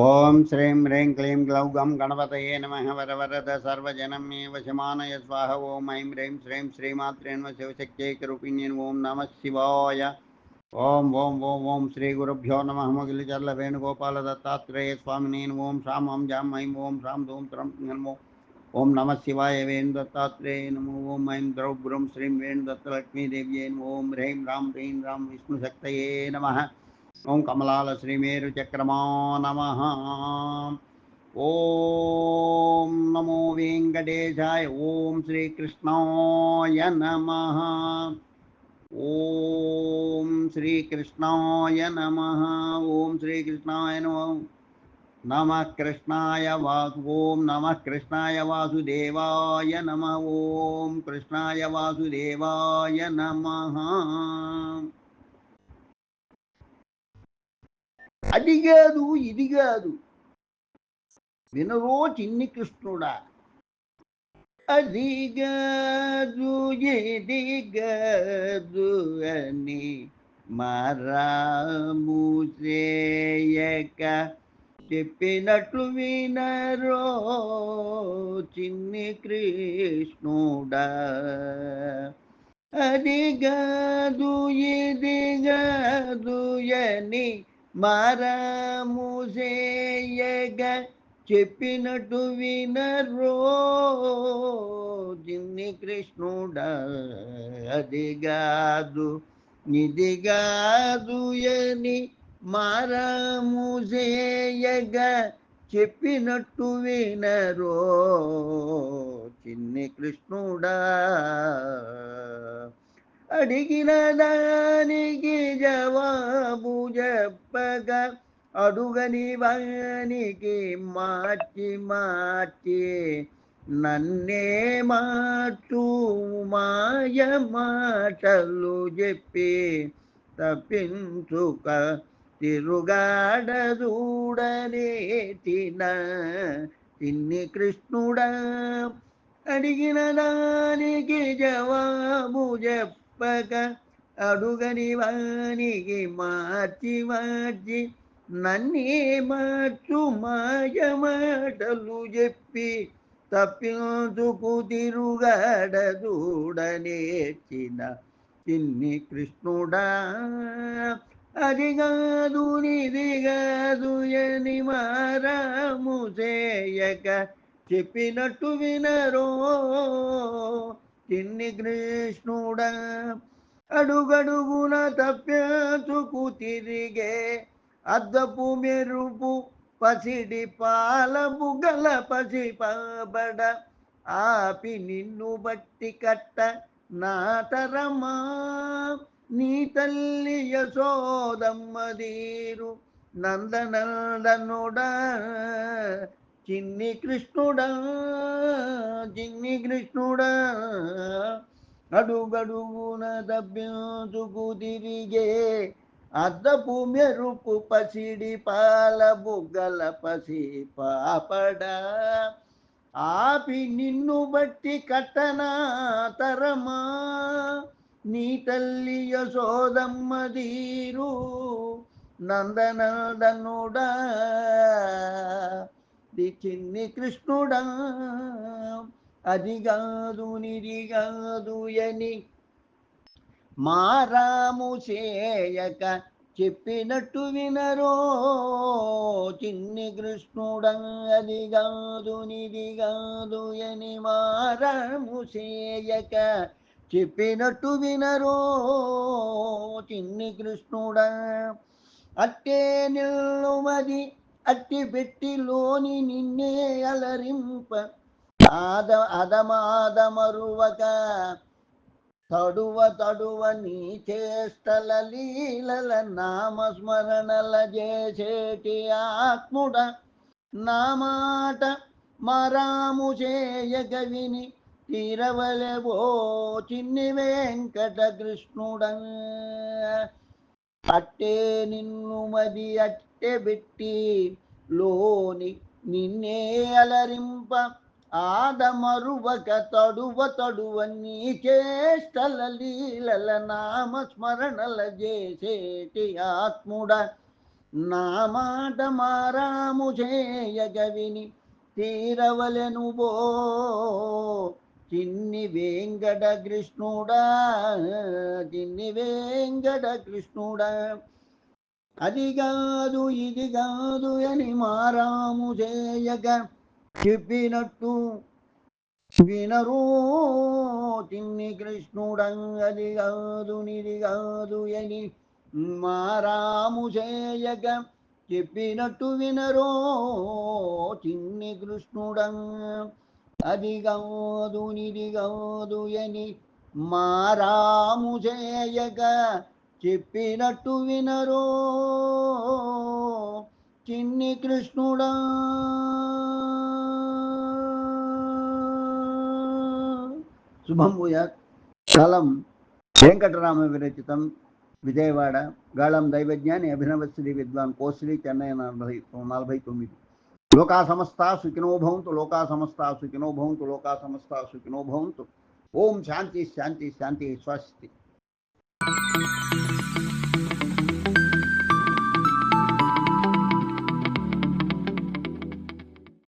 ओम श्रीं ह्रीं क्लीं ग्लौं गं गणपतये नमः वरवरद सर्वजनमेव शमानय स्वाह। ॐ ऐं ह्रीं श्रीं श्रीमात्रेण्व शिवशक्त्यै कृपिण्यन् ॐ नमः शिवाय। ॐ ॐ ॐ ॐ श्रीगुरुभ्यो नमः। मुखिलचर्लवेणुगोपालदत्तात्रेय स्वामिनेन। ओम श्याम हं जाम ऐं ओम श्याम धूम त्रम नमो ओम नम शिवाय वेणुदत्तात्रेय नमो। ओम ऐं द्रौ श्रीं वेणुदत्तलक्ष्मीदेव्यै ॐ ह्रीं राम ह्रीं राम विष्णुशक्तये नमः। ఓం కమలాల శ్రీమేరు చక్రమా నమ. ఓం నమో వెంకటేశాయ ఓం శ్రీకృష్ణాయ నమ. ఓం శ్రీకృష్ణాయ నమ. ఓం శ్రీకృష్ణాయ నమ నమ. కృష్ణాయ వాసు ఓం నమ. కృష్ణాయ వాసుదేవాయ నమ. ఓం కృష్ణాయ వాసుదేవాయ నమ. అది కాదు ఇది కాదు. వినరో చిన్ని కృష్ణుడా. అది కాదు ఇది కాదు అని మరాము చేయక చెప్పినట్లు వినరో చిన్ని కృష్ణుడా. అది కాదు ఇది కాదు అని మరము చెప్పినట్టు వినరో జిన్ని కృష్ణుడా అది కాదు ఇది కాదు అని మరము చెప్పినట్టు వినరో చిన్ని కృష్ణుడా. అడిగిన దానికి జవాబు చెప్పగా అడుగని వానికి మార్చి మార్చి నన్నే మార్చు మాయ మాటలు చెప్పి తప్పించుక తిరుగాడ తిన తిన్ని కృష్ణుడా. అడిగిన దానికి జవాబు చెప్ప చెప్పక అడుగని వానికి మార్చి మార్చి నన్నే మార్చు మాయ మాటలు చెప్పి తప్పించుకు తిరుగాడ చూడనేర్చిన చిన్ని కృష్ణుడా అది కాదు నిది కాదు అని మారాము చేయక చెప్పినట్టు వినరో తిన్ని కృష్ణుడా అడుగడుగున తప్పించుకు తిరిగే అద్దపు మెరుపు పసిడి పాల గల పసి పాబడ ఆపి నిన్ను బట్టి కట్ట నాతరమా నీ తల్లి యశోదమ్మదీరు నందనందనుడా. చిన్ని కృష్ణుడా చిన్ని కృష్ణుడా అడుగడుగున దబ్బించుకు తిరిగే అద్దపు మెరుపు పసిడి పాల బుగ్గల పసి పాపడ ఆపి నిన్ను బట్టి కట్టనా తరమా నీ తల్లి యశోదమ్మదీరు నందనందనుడా ది చిన్ని కృష్ణుడా అది కాదు నిది కాదు అని మారాము చేయక చెప్పినట్టు వినరో చిన్ని కృష్ణుడా అది కాదు నిది కాదు అని మారాము చేయక చెప్పినట్టు వినరో చిన్ని కృష్ణుడా అట్టే నిల్లుమది అట్టి పెట్టిలోని నిన్నే అలరింప. ఆద అదమాదమరువక. తడువ తడువ నీ చేష్టల లీలల నామస్మరణల చేసేటి ఆత్ముడ. నా మాట మరాము చేయగ విని తీరవలెవో చిన్ని వెంకట కృష్ణుడ. అట్టే నిన్ను మది అట్టె పెట్టి లోని నిన్నే అలరింప ఆదమరువక తడువ తడువ నీ చేష్టల లీలల నామస్మరణల చేసేటి ఆత్ముడ. నా మాట మారాము చేయగవిని తీరవలెను బో చిన్ని వెంకట కృష్ణుడా చిన్ని వెంకట కృష్ణుడా. అది కాదు ఇది కాదు అని మారాము చేయక చెప్పినట్టు వినరు తిన్ని కృష్ణుడంగది కాదు నిది కాదు అని మారాము చేయక చెప్పినట్టు వినరో చిన్ని కృష్ణుడం అది కాదు నిది కాదు అని మారాము చేయక చెప్పినట్టు వినరో చిన్ని కృష్ణుడా శుభం భూయాత్ స్థలం వెంకటరామ విరచితం విజయవాడ గాళం దైవజ్ఞాని అభినవ శ్రీ విద్వాన్ కోశ్రీ చెన్నై నలభై నలభై తొమ్మిది లోకా సమస్త సుఖినో భవంతు లోకా సమస్త సుఖినో భవంతు లోకా సమస్త సుఖినో భవంతు ఓం శాంతి శాంతి శాంతి స్వస్తి